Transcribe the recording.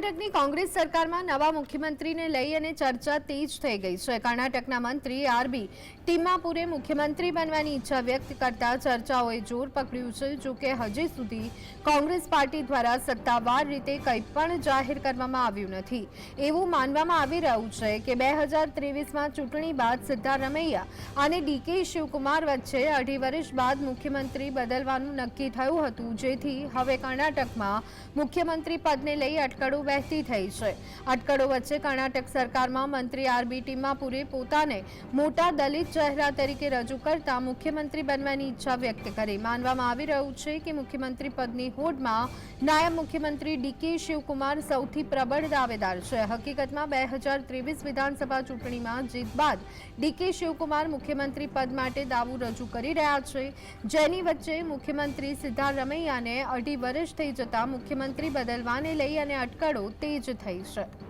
કર્ણાટકની કોંગ્રેસ સરકારમાં નવા મુખ્યમંત્રીને લઈ અને ચર્ચા તેજ થઈ ગઈ છે. કર્ણાટકના મંત્રી આરબી ટીમાપુરે મુખ્યમંત્રી બનવાની ઈચ્છા વ્યક્ત કરતા ચર્ચાઓએ જોર પકડ્યું છે, જો કે હજી સુધી કોંગ્રેસ પાર્ટી દ્વારા સત્તાવાર રીતે કંઈ પણ જાહેર કરવામાં આવ્યું નથી. એવું માનવામાં આવી રહ્યું છે કે બે હજાર ત્રેવીસમાં ચૂંટણી બાદ સિદ્ધારમૈયા અને ડીકે શિવકુમાર વચ્ચે અઢી વર્ષ બાદ મુખ્યમંત્રી બદલવાનું નક્કી થયું હતું. જેથી હવે કર્ણાટકમાં મુખ્યમંત્રી પદને લઈ અટકળો વહેતી થઈ છે. અટકળો વચ્ચે કર્ણાટક સરકારમાં મંત્રી આરબી પૂરે પોતાને મોટા દલિત ચહેરા તરીકે રજૂ કરતા મુખ્યમંત્રી બનવાની ઈચ્છા વ્યક્ત કરી. માનવામાં આવી રહ્યું છે કે મુખ્યમંત્રી પદની હોડમાં નાયબ મુખ્યમંત્રી ડીકે શિવકુમાર સૌથી પ્રબળ દાવેદાર છે. હકીકતમાં બે હજાર ત્રેવીસ વિધાનસભા ચૂંટણીમાં જીત બાદ ડીકે શિવકુમાર મુખ્યમંત્રી પદ માટે દાવો રજૂ કરી રહ્યા છે. જેની વચ્ચે મુખ્યમંત્રી સિદ્ધારમૈયાને અઢી વર્ષ થઈ જતા મુખ્યમંત્રી બદલવાને લઈ અને અટકળો તેજ થઈ છે